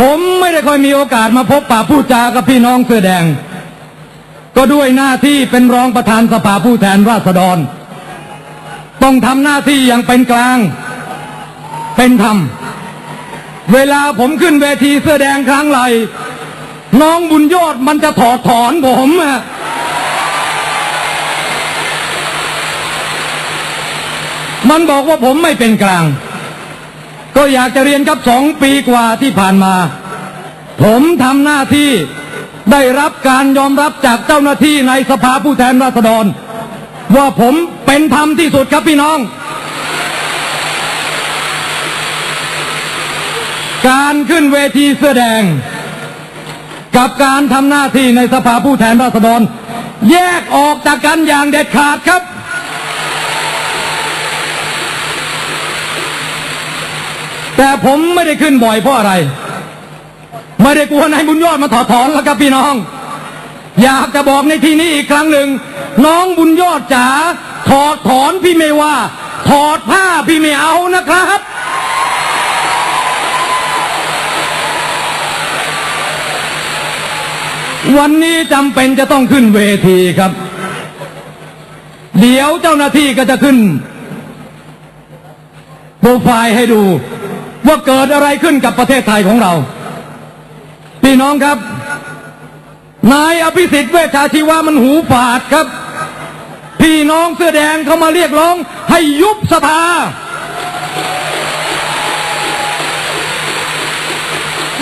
ผมไม่ได้ค่อยมีโอกาสมาพบปะพูดจากับพี่น้องเสื้อแดง ก็ด้วยหน้าที่เป็นรองประธานสภาผู้แทนราษฎร ต้องทำหน้าที่อย่างเป็นกลาง เป็นธรรม เวลาผมขึ้นเวทีเสื้อแดงครั้งไรน้องบุญยอดมันจะถอดถอนผมอะมันบอกว่าผมไม่เป็นกลาง ก็อยากจะเรียนครับสองปีกว่าที่ผ่านมา ผมทำหน้าที่ได้รับการยอมรับจากเจ้าหน้าที่ในสภาผู้แทนราษฎร ว่าผมเป็นธรรมที่สุดครับพี่น้อง การขึ้นเวทีเสื้อแดง กับการทำหน้าที่ในสภาผู้แทนราษฎร แยกออกจากกันอย่างเด็ดขาดครับ แต่ผมไม่ได้ขึ้นบ่อยเพราะอะไร ไม่ได้กลัวนายบุญยอดมาถอดถอนแล้วครับพี่น้อง อยากจะบอกในที่นี้อีกครั้งหนึ่ง น้องบุญยอดจ๋าถอดถอนพี่ไม่ว่า ถอดผ้าพี่ไม่เอานะครับวันนี้จำเป็นจะต้องขึ้นเวทีครับ เดี๋ยวเจ้าหน้าที่ก็จะขึ้น โปรไฟล์ให้ดู ว่าเกิดอะไรขึ้นกับประเทศไทยของเรา พี่น้องครับ นายอภิสิทธิ์เวชชาชีวามันหูฝาดครับ พี่น้องเสื้อแดงเขามาเรียกร้อง ให้ยุบสภา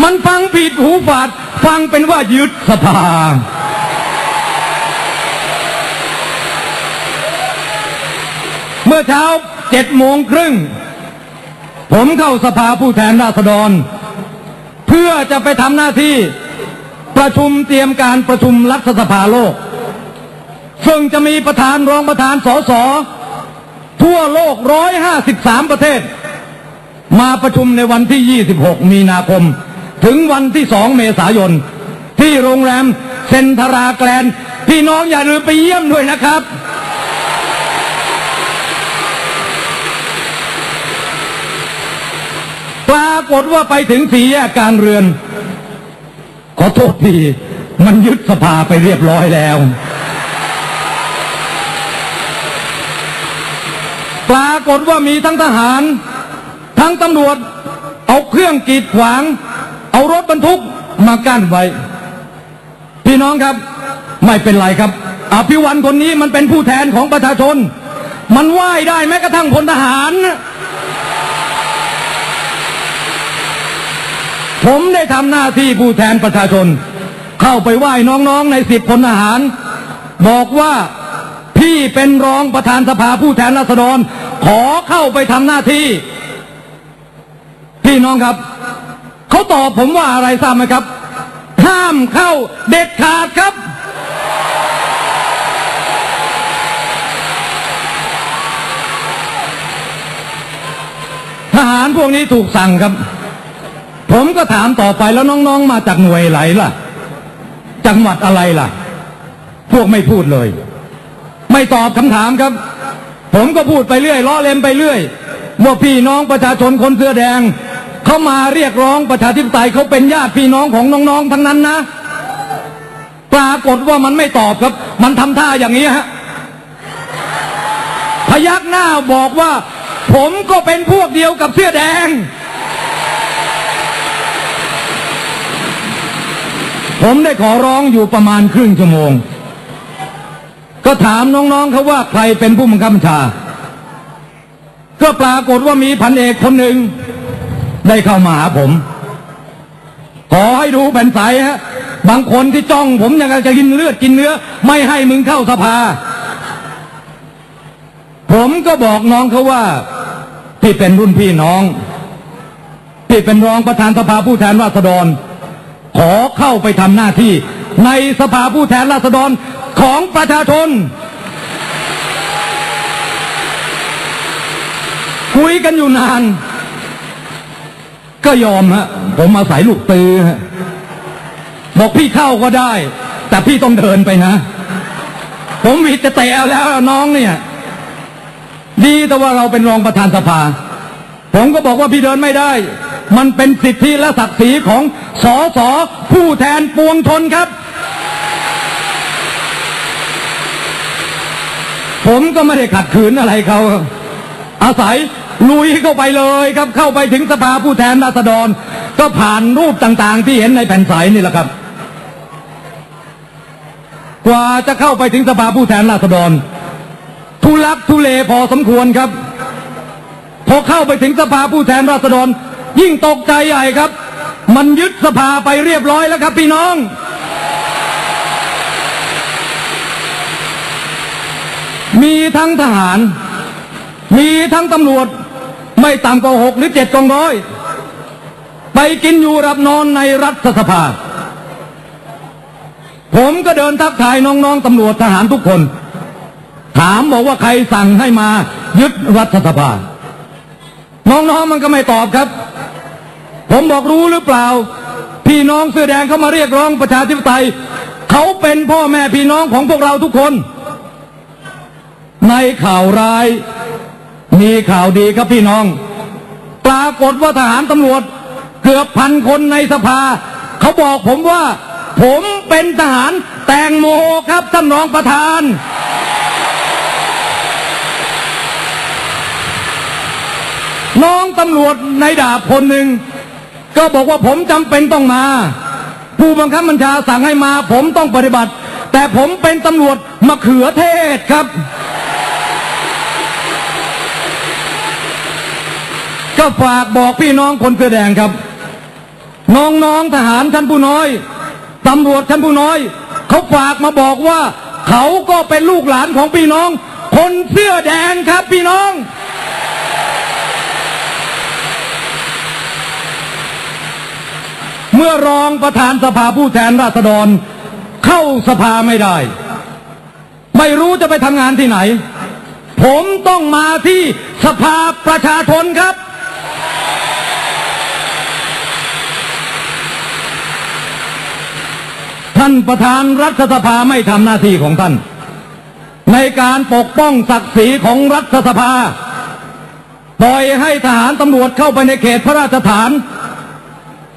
มันฟังผิดหูฝาด ฟังเป็นว่ายึดสภาเมื่อเช้าเจ็ดโมงครึ่ง ผมเข้าสภาผู้แทนราษฎร เพื่อจะไปทำหน้าที่ประชุมเตรียมการประชุมรัฐสภาโลก ซึ่งจะมีประธานรองประธานสสทั่วโลก 153 ประเทศ มาประชุมในวันที่ 26 มีนาคม ถึงวันที่ 2 เมษายน ที่โรงแรมเซนทราแกลนพี่น้องอย่าลืมไปเยี่ยมด้วยนะครับ ปรากฏว่าไปถึงสี่แยกการเรือน ขอโทษทีมันยึดสภาไปเรียบร้อยแล้ว ปรากฏว่ามีทั้งทหาร ทั้งตำรวจ เอาเครื่องกีดขวาง เอารถบรรทุกมากั้นไว้ พี่น้องครับ ไม่เป็นไรครับ อภิวันคนนี้มันเป็นผู้แทนของประชาชน มันไหว้ได้แม้กระทั่งพลทหาร ผมได้ทำหน้าที่ผู้แทนประชาชน เข้าไปไหว้น้องๆในสิบพลทหาร บอกว่าพี่เป็นรองประธานสภาผู้แทนราษฎร ขอเข้าไปทำหน้าที่ พี่น้องครับ เขาตอบผมว่าอะไรทราบไหมครับ ห้ามเข้าเด็ดขาดครับทหารพวกนี้ถูกสั่งครับ ผมก็ถามต่อไปแล้วน้องๆ มาจากหน่วยไหนล่ะ จังหวัดอะไรล่ะ พวกไม่พูดเลย ไม่ตอบคำถามครับ ผมก็พูดไปเรื่อยล้อเล่นไปเรื่อยว่าพี่น้องประชาชนคนเสื้อแดงเขามาเรียกร้องประชาธิปไตยเขาเป็นญาติพี่น้องของน้องๆทั้งนั้นนะ ปรากฏว่ามันไม่ตอบครับ มันทำท่าอย่างนี้ฮะพยักหน้าบอกว่า ผมก็เป็นพวกเดียวกับเสื้อแดง ผมได้ขอร้องอยู่ประมาณครึ่งชั่วโมง ก็ถามน้องๆเขาว่าใครเป็นผู้บังคับบัญชา ก็ปรากฏว่ามีพันเอกคนหนึ่งได้เข้ามาหาผม ขอให้ดูแผ่นใสฮะ บางคนที่จ้องผมยังจะกินเลือดกินเนื้อ ไม่ให้มึงเข้าสภา ผมก็บอกน้องเขาว่าที่เป็นรุ่นพี่น้องที่เป็นรองประธานสภาผู้แทนราษฎร ขอเข้าไปทำหน้าที่ ในสภาผู้แทนราษฎรของประชาชน คุยกันอยู่นาน ก็ยอมฮะ ผมอาศัยลูกตือฮะบอกพี่เข้าก็ได้ แต่พี่ต้องเดินไปนะ ผมวิดจะเตะแล้วน้องเนี่ยดีแต่ว่าเราเป็นรองประธานสภา ผมก็บอกว่าพี่เดินไม่ได้ มันเป็นสิทธิและศักดิ์ศรีของสอสอผู้แทนปวงชนครับ ผมก็ไม่ได้ขัดขืนอะไรเขา อาศัยลุยเข้าไปเลยครับ เข้าไปถึงสภาผู้แทนราษฎร ก็ผ่านรูปต่างๆ ที่เห็นในแผ่นใสนี่แหละครับ กว่าจะเข้าไปถึงสภาผู้แทนราษฎร ทุลักทุเลพอสมควรครับ พอเข้าไปถึงสภาผู้แทนราษฎร ยิ่งตกใจใหญ่ครับ มันยึดสภาไปเรียบร้อยแล้วครับพี่น้อง มีทั้งทหาร มีทั้งตำรวจ ไม่ต่ำกว่าหกหรือเจ็ดกองร้อย ไปกินอยู่รับนอนในรัฐสภา ผมก็เดินทักทายน้องๆตำรวจทหารทุกคน ถามบอกว่าใครสั่งให้มายึดรัฐสภาน้องๆมันก็ไม่ตอบครับ ผมบอกรู้หรือเปล่า พี่น้องเสื้อแดงเขามาเรียกร้องประชาธิปไตย เขาเป็นพ่อแม่พี่น้องของพวกเราทุกคน ในข่าวร้าย มีข่าวดีครับพี่น้อง ปรากฏว่าทหารตำรวจ เกือบพันคนในสภา เขาบอกผมว่า ผมเป็นทหารแตงโมครับท่านรองประธานน้องตำรวจในดาบคนหนึ่ง ก็บอกว่าผมจำเป็นต้องมา ผู้บังคับบัญชาสั่งให้มา ผมต้องปฏิบัติ แต่ผมเป็นตำรวจมะเขือเทศครับ ก็ฝากบอกพี่น้องคนเสื้อแดงครับ น้องๆทหารชั้นผู้น้อยตำรวจชั้นผู้น้อย เขาฝากมาบอกว่า เขาก็เป็นลูกหลานของพี่น้อง คนเสื้อแดงครับพี่น้อง เมื่อรองประธานสภาผู้แทนราษฎร เข้าสภาไม่ได้ ไม่รู้จะไปทำงานที่ไหน ผมต้องมาที่สภาประชาชนครับ ท่านประธานรัฐสภาไม่ทำหน้าที่ของท่าน ในการปกป้องศักดิ์ศรีของรัฐสภา ปล่อยให้ทหารตำรวจเข้าไปในเขตพระราชฐาน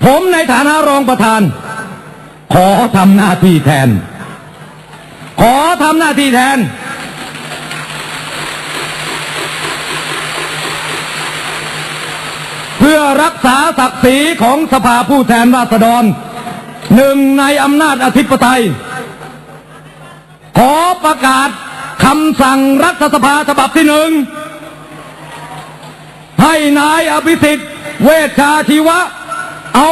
ผมในฐานะรองประธาน ขอทำหน้าที่แทน ขอทำหน้าที่แทน เพื่อรักษาศักดิ์ศรีของสภาผู้แทนราษฎรหนึ่งในอำนาจอธิปไตย ขอประกาศคำสั่งรัฐสภาฉบับที่หนึ่งให้นายอภิสิทธิ์เวชชาชีวะ เอา